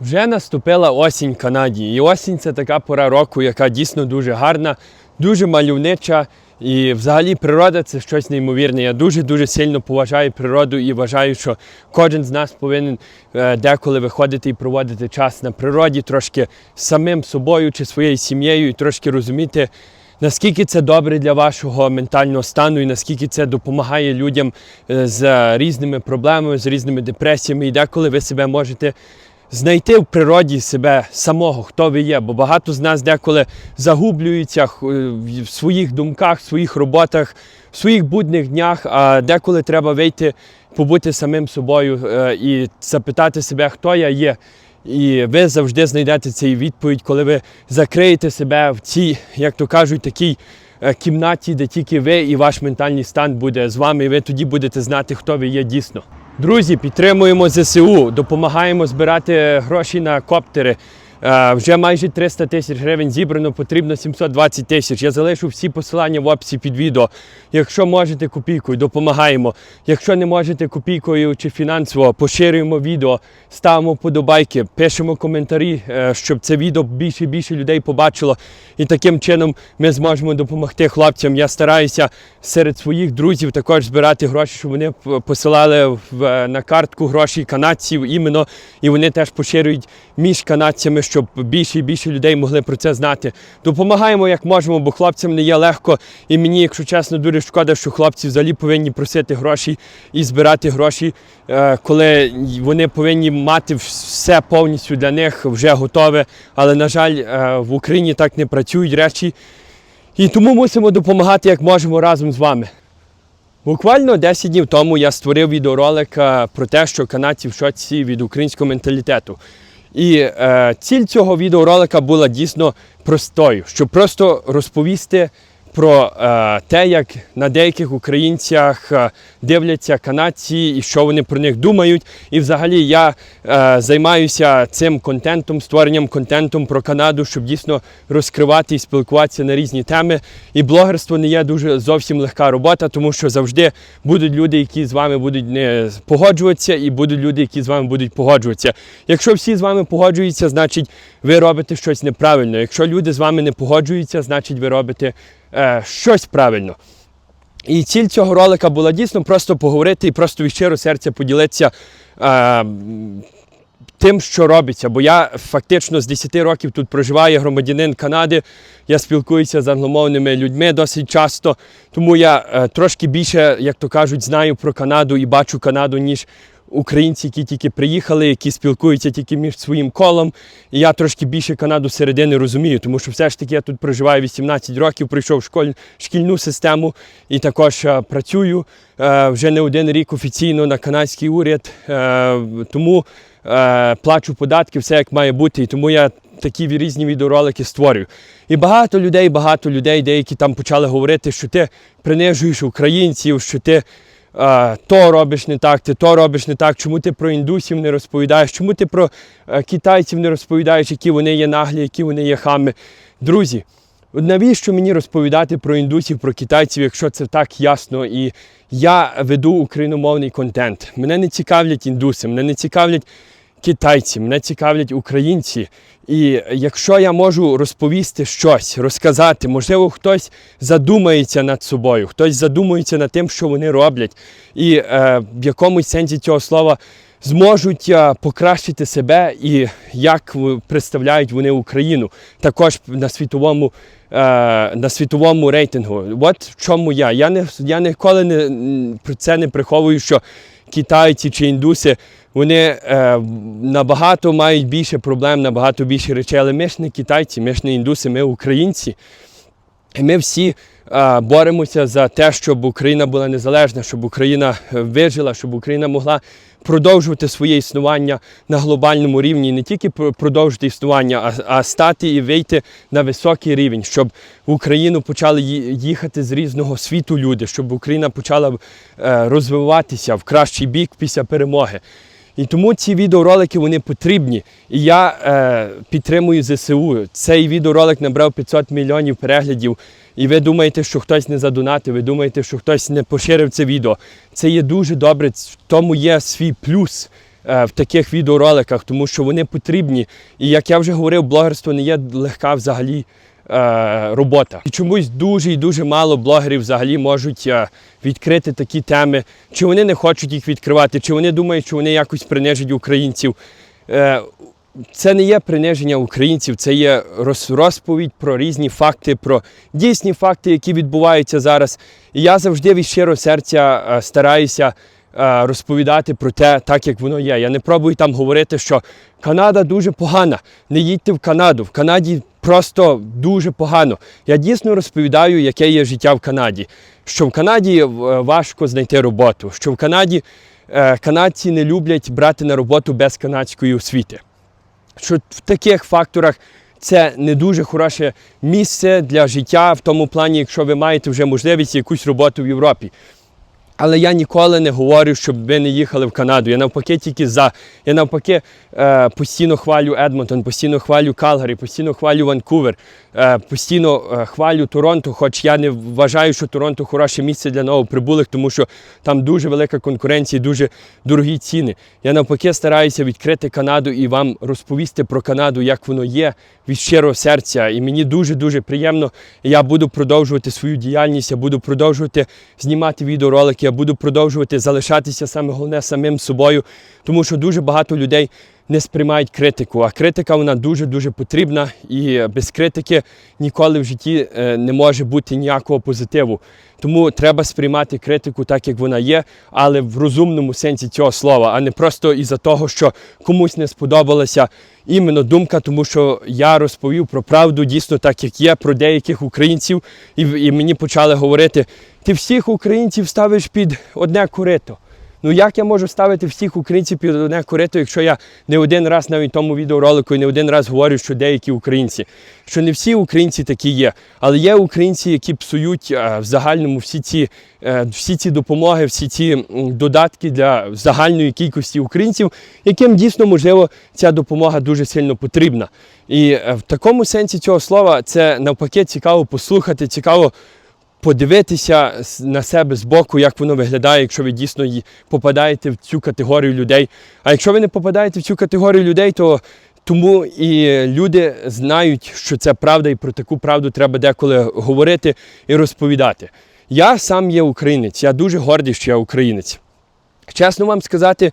Вже наступила осінь Канаді. І осінь це така пора року, яка дійсно дуже гарна, дуже мальовнича. І взагалі природа це щось неймовірне. Я дуже-дуже сильно поважаю природу і вважаю, що кожен з нас повинен е, деколи виходити і проводити час на природі, трошки з самим собою чи своєю сім'єю, і трошки розуміти, наскільки це добре для вашого ментального стану і наскільки це допомагає людям е, з різними проблемами, з різними депресіями. І деколи ви себе можете знайти в природі себе самого, хто ви є. Бо багато з нас деколи загублюються е, в своїх думках, в своїх роботах, в своїх будних днях, а деколи треба вийти, побути самим собою е, і запитати себе, хто я є. І ви завжди знайдете цю відповідь, коли ви закриєте себе в цій, як то кажуть, такій е, кімнаті, де тільки ви і ваш ментальний стан буде з вами, і ви тоді будете знати, хто ви є дійсно. Друзі, підтримуємо ЗСУ, допомагаємо збирати гроші на коптери. Е, Вже майже 300 тисяч гривень зібрано, потрібно 720 тисяч. Я залишу всі посилання в описі під відео. Якщо можете копійкою, допомагаємо. Якщо не можете копійкою чи фінансово, поширюємо відео, ставимо вподобайки, пишемо коментарі, е, щоб це відео більше і більше людей побачило. І таким чином ми зможемо допомогти хлопцям. Я стараюся серед своїх друзів також збирати гроші, щоб вони посилали на картку гроші канадців іменно, і вони теж поширюють між канадцями, щоб більше і більше людей могли про це знати. Допомагаємо як можемо, бо хлопцям не є легко. І мені, якщо чесно, дуже шкода, що хлопці взагалі повинні просити гроші і збирати гроші, е, коли вони повинні мати все повністю для них вже готове. Але, на жаль, е, в Україні так не працюють речі. І тому мусимо допомагати як можемо разом з вами. Буквально 10 днів тому я створив відеоролик е, про те, що канадці в шоці від українського менталітету. І е, ціль цього відеоролика була дійсно простою, щоб просто розповісти про е, те, як на деяких українцях е, дивляться канадці і що вони про них думають. І взагалі я е, займаюся цим контентом, створенням контентом про Канаду, щоб дійсно розкривати і спілкуватися на різні теми. І блогерство не є дуже зовсім легка робота, тому що завжди будуть люди, які з вами будуть не погоджуватися, і будуть люди, які з вами будуть погоджуватися. Якщо всі з вами погоджуються, значить ви робите щось неправильно. Якщо люди з вами не погоджуються, значить ви робите е, щось правильно. І ціль цього ролика була дійсно просто поговорити і просто від щиро серця поділитися е, тим, що робиться. Бо я фактично з 10 років тут проживаю, громадянин Канади. Я спілкуюся з англомовними людьми досить часто. Тому я е, трошки більше, як то кажуть, знаю про Канаду і бачу Канаду, ніж українці, які тільки приїхали, які спілкуються тільки між своїм колом. І я трошки більше Канаду середини розумію, тому що все ж таки я тут проживаю 18 років, пройшов школь, шкільну систему і також е, працюю е, вже не один рік офіційно на канадський уряд. Е, тому е, плачу податки, все як має бути. І тому я такі різні відеоролики створюю. І багато людей, багато людей, деякі там почали говорити, що ти принижуєш українців, що ти. То робиш не так, ти то робиш не так, чому ти про індусів не розповідаєш, чому ти про е, китайців не розповідаєш, які вони є наглі, які вони є хами. Друзі, навіщо мені розповідати про індусів, про китайців, якщо це так ясно? І я веду україномовний контент. Мене не цікавлять індуси, мене не цікавлять китайці, мене цікавлять українці. І якщо я можу розповісти щось, розказати, можливо, хтось задумається над собою, хтось задумується над тим, що вони роблять, і е, в якомусь сенсі цього слова зможуть е, покращити себе і як представляють вони Україну, також на світовому. е, На світовому рейтингу. От в чому я. Я, не, я ніколи не, про це не приховую, що китайці чи індуси вони е, набагато мають більше проблем, набагато більше речей. Але ми ж не китайці, ми ж не індуси, ми українці. Ми всі боремося за те, щоб Україна була незалежна, щоб Україна е, вижила, щоб Україна могла продовжувати своє існування на глобальному рівні, не тільки продовжити існування, а, стати і вийти на високий рівень, щоб в Україну почали їхати з різного світу люди, щоб Україна почала е, розвиватися в кращий бік після перемоги. І тому ці відеоролики вони потрібні. І я е, підтримую ЗСУ. Цей відеоролик набрав 500 мільйонів переглядів. І ви думаєте, що хтось не задонатив, ви думаєте, що хтось не поширив це відео. Це є дуже добре, в тому є свій плюс. е, в таких відеороликах, тому що вони потрібні. І як я вже говорив, блогерство не є легка взагалі е, робота. І чомусь дуже і дуже мало блогерів взагалі можуть е, відкрити такі теми, чи вони не хочуть їх відкривати, чи вони думають, що вони якось принижать українців. Е, це не є приниження українців, це є розповідь про різні факти, про дійсні факти, які відбуваються зараз. І я завжди від щирого серця е, стараюся розповідати про те, так як воно є. Я не пробую там говорити, що Канада дуже погана. Не їдьте в Канаду. В Канаді просто дуже погано. Я дійсно розповідаю, яке є життя в Канаді. Що в Канаді е, важко знайти роботу, що в Канаді е, канадці не люблять брати на роботу без канадської освіти що в таких факторах це не дуже хороше місце для життя в тому плані, якщо ви маєте вже можливість якусь роботу в Європі. Але я ніколи не говорю, щоб ви не їхали в Канаду. Я навпаки тільки за. Я навпаки е, постійно хвалю Едмонтон, постійно хвалю Калгарі, постійно хвалю Ванкувер, е, постійно е, хвалю Торонто, хоч я не вважаю, що Торонто хороше місце для новоприбулих, тому що там дуже велика конкуренція, дуже дорогі ціни. Я навпаки стараюся відкрити Канаду і вам розповісти про Канаду, як воно є від щирого серця. І мені дуже-дуже приємно. Я буду продовжувати свою діяльність, я буду продовжувати знімати відеоролики, я буду продовжувати залишатися саме головне самим собою, тому що дуже багато людей не сприймають критику. А критика вона дуже-дуже потрібна, і без критики ніколи в житті е, не може бути ніякого позитиву. Тому треба сприймати критику так, як вона є, але в розумному сенсі цього слова, а не просто із-за того, що комусь не сподобалася іменно думка, тому що я розповів про правду дійсно так, як є, про деяких українців, і, і мені почали говорити: ти всіх українців ставиш під одне корито. Ну як я можу ставити всіх українців під одне корито, якщо я не один раз навіть тому відеоролику і не один раз говорю, що деякі українці, що не всі українці такі є, але є українці, які псують е, в загальному всі ці, е, всі ці допомоги, всі ці додатки для загальної кількості українців, яким дійсно можливо ця допомога дуже сильно потрібна. І е, в такому сенсі цього слова це навпаки цікаво послухати, цікаво подивитися на себе збоку, як воно виглядає, якщо ви дійсно попадаєте в цю категорію людей. А якщо ви не попадаєте в цю категорію людей, то тому і люди знають, що це правда, і про таку правду треба деколи говорити і розповідати. Я сам є українець, я дуже гордий, що я українець. Чесно вам сказати,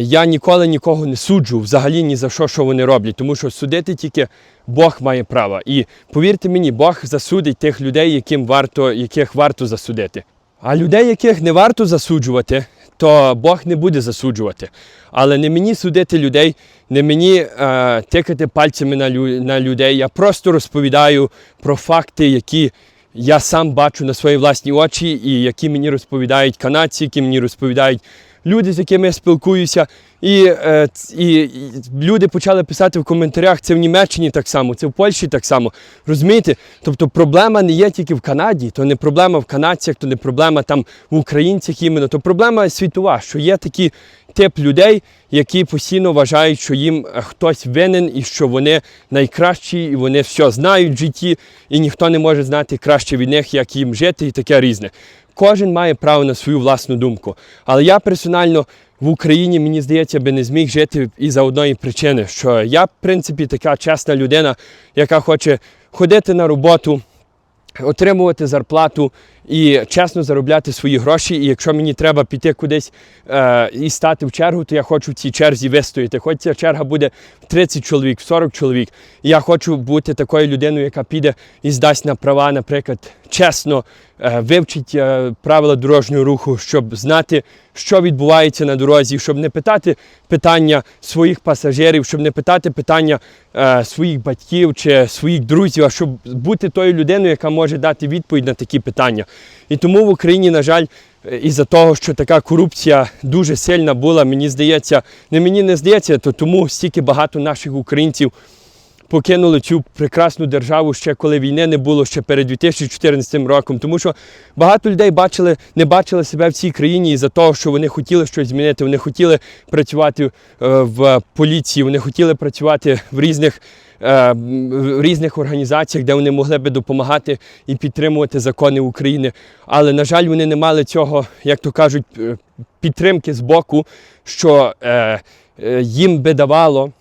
я ніколи нікого не суджу взагалі ні за що, що вони роблять, тому що судити тільки Бог має право. І повірте мені, Бог засудить тих людей, яким варто, яких варто засудити. А людей, яких не варто засуджувати, то Бог не буде засуджувати. Але не мені судити людей, не мені е, тикати пальцями на, лю- на людей. Я просто розповідаю про факти, які я сам бачу на свої власні очі, і які мені розповідають канадці, які мені розповідають люди, з якими я спілкуюся. І, е, і, і люди почали писати в коментарях, це в Німеччині так само, це в Польщі так само. Розумієте? Тобто проблема не є тільки в Канаді, то не проблема в канадцях, то не проблема там в українцях іменно, то проблема світова, що є такий тип людей, які постійно вважають, що їм е, хтось винен і що вони найкращі, і вони все знають в житті, і ніхто не може знати краще від них, як їм жити, і таке різне. Кожен має право на свою власну думку. Але я персонально в Україні, мені здається, би не зміг жити і за одної причини, що я, в принципі, така чесна людина, яка хоче ходити на роботу, отримувати зарплату і чесно заробляти свої гроші. І якщо мені треба піти кудись е, і стати в чергу, то я хочу в цій черзі вистояти. Хоч ця черга буде в 30 чоловік, в 40 чоловік. Я хочу бути такою людиною, яка піде і здасть на права, наприклад, чесно е, вивчить е, правила дорожнього руху, щоб знати, що відбувається на дорозі, щоб не питати питання своїх пасажирів, щоб не питати питання е, своїх батьків чи своїх друзів, а щоб бути тою людиною, яка може дати відповідь на такі питання. І тому в Україні, на жаль, е, із-за того, що така корупція дуже сильна була, мені здається, не мені не здається, то тому стільки багато наших українців покинули цю прекрасну державу ще коли війни не було, ще перед 2014 роком. Тому що багато людей бачили, не бачили себе в цій країні із-за того, що вони хотіли щось змінити. Вони хотіли працювати е, в поліції, вони хотіли працювати в різних. е, В різних організаціях, де вони могли би допомагати і підтримувати закони України. Але, на жаль, вони не мали цього, як то кажуть, е, підтримки з боку, що їм би давало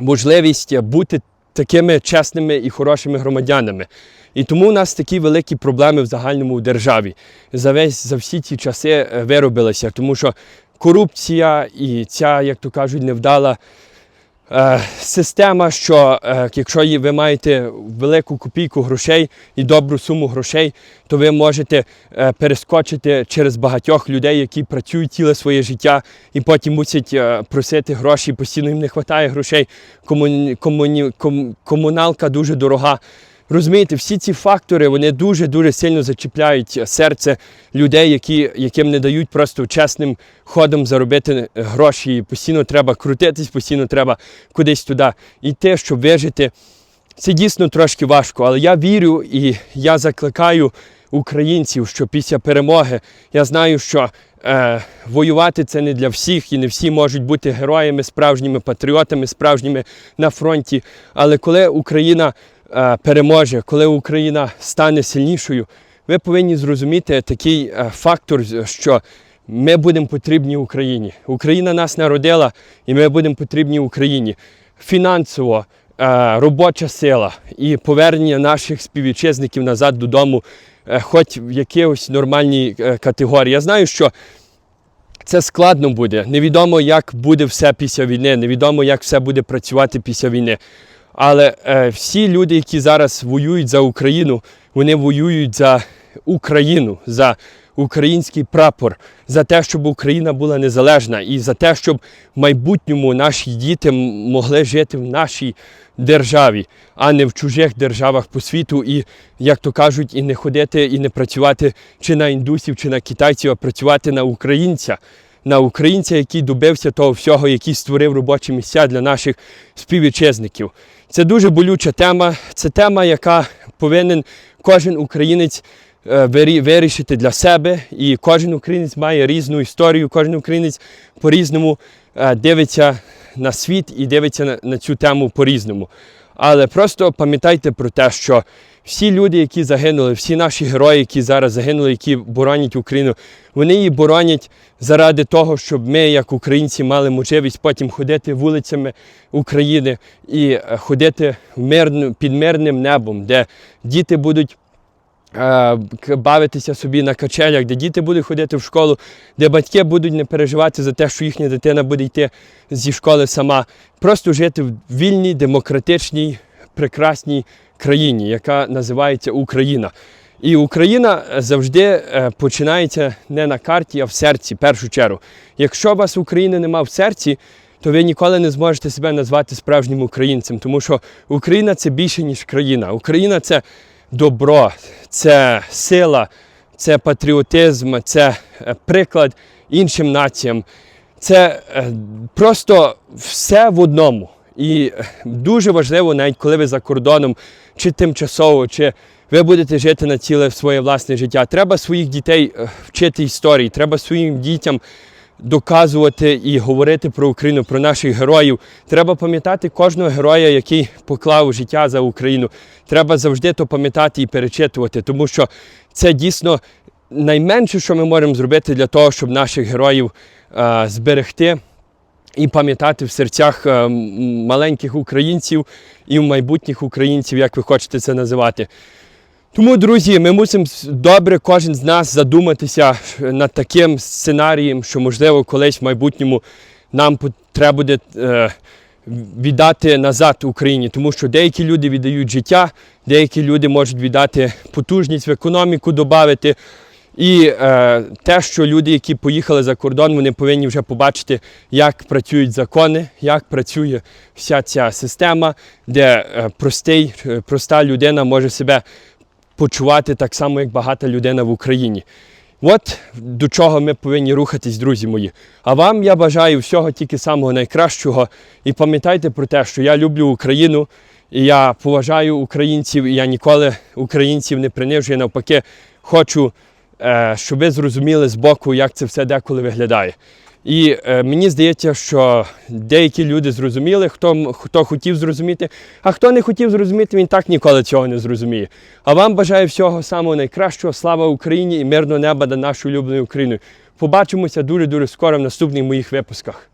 можливість бути такими чесними і хорошими громадянами. І тому у нас такі великі проблеми в загальному в державі. За весь за всі ці часи е, виробилися, тому що корупція і ця, як то кажуть, невдала система, що е, якщо ви маєте велику копійку грошей і добру суму грошей, то ви можете е, перескочити через багатьох людей, які працюють ціле своє життя і потім мусять е, просити гроші, постійно їм не вистачає грошей. Комуні, комуні, ком, комуналка дуже дорога. Розумієте, всі ці фактори вони дуже-дуже сильно зачіпляють серце людей, які, яким не дають просто чесним ходом заробити гроші. І постійно треба крутитись, постійно треба кудись туди йти, щоб вижити. Це дійсно трошки важко, але я вірю і я закликаю українців, що після перемоги я знаю, що е, воювати це не для всіх, і не всі можуть бути героями, справжніми патріотами, справжніми на фронті. Але коли Україна переможе, коли Україна стане сильнішою, ви повинні зрозуміти такий е, фактор, що ми будемо потрібні Україні. Україна нас народила, і ми будемо потрібні Україні фінансово, е, робоча сила і повернення наших співвітчизників назад додому, е, хоч в якихось нормальній е, категорії. Я знаю, що це складно буде. Невідомо, як буде все після війни, невідомо, як все буде працювати після війни. Але е, всі люди, які зараз воюють за Україну, вони воюють за Україну, за український прапор, за те, щоб Україна була незалежна, і за те, щоб в майбутньому наші діти могли жити в нашій державі, а не в чужих державах по світу, і, як то кажуть, і не ходити, і не працювати чи на індусів, чи на китайців, а працювати на українця. На українця, який добився того всього, який створив робочі місця для наших співвітчизників. Це дуже болюча тема. Це тема, яка повинен кожен українець е, вирішити для себе. І кожен українець має різну історію, кожен українець по-різному е, дивиться на світ і дивиться на, цю тему по-різному. Але просто пам'ятайте про те, що всі люди, які загинули, всі наші герої, які зараз загинули, які боронять Україну, вони її боронять заради того, щоб ми, як українці, мали можливість потім ходити вулицями України і е, ходити під мирним небом, де діти будуть е, бавитися собі на качелях, де діти будуть ходити в школу, де батьки будуть не переживати за те, що їхня дитина буде йти зі школи сама. Просто жити в вільній, демократичній, прекрасній країні, яка називається Україна. І Україна завжди е, починається не на карті, а в серці, в першу чергу. Якщо вас України нема в серці, то ви ніколи не зможете себе назвати справжнім українцем, тому що Україна це більше, ніж країна. Україна це добро, це сила, це патріотизм, це е, приклад іншим націям. Це е, просто все в одному. І дуже важливо, навіть коли ви за кордоном, чи тимчасово, чи ви будете жити на ціле своє власне життя. Треба своїх дітей е, вчити історії, треба своїм дітям доказувати і говорити про Україну, про наших героїв. Треба пам'ятати кожного героя, який поклав життя за Україну. Треба завжди то пам'ятати і перечитувати, тому що це дійсно найменше, що ми можемо зробити для того, щоб наших героїв е, зберегти і пам'ятати в серцях е, маленьких українців і в майбутніх українців, як ви хочете це називати. Тому, друзі, ми мусимо добре кожен з нас задуматися е, над таким сценарієм, що, можливо, колись в майбутньому нам треба буде е, віддати назад Україні, тому що деякі люди віддають життя, деякі люди можуть віддати потужність в економіку, додати. І е, те, що люди, які поїхали за кордон, вони повинні вже побачити, як працюють закони, як працює вся ця система, де е, простий, е, проста людина може себе почувати так само, як багата людина в Україні. От до чого ми повинні рухатись, друзі мої. А вам я бажаю всього тільки самого найкращого. І пам'ятайте про те, що я люблю Україну, І я поважаю українців, і я ніколи українців не принижую. Навпаки, хочу, щоб ви зрозуміли з боку, як це все деколи виглядає. І е, мені здається, що деякі люди зрозуміли, хто, хто хотів зрозуміти, а хто не хотів зрозуміти, він так ніколи цього не зрозуміє. А вам бажаю всього самого найкращого. Слава Україні і мирного неба над нашою улюбленою Україною. Побачимося дуже дуже скоро в наступних моїх випусках.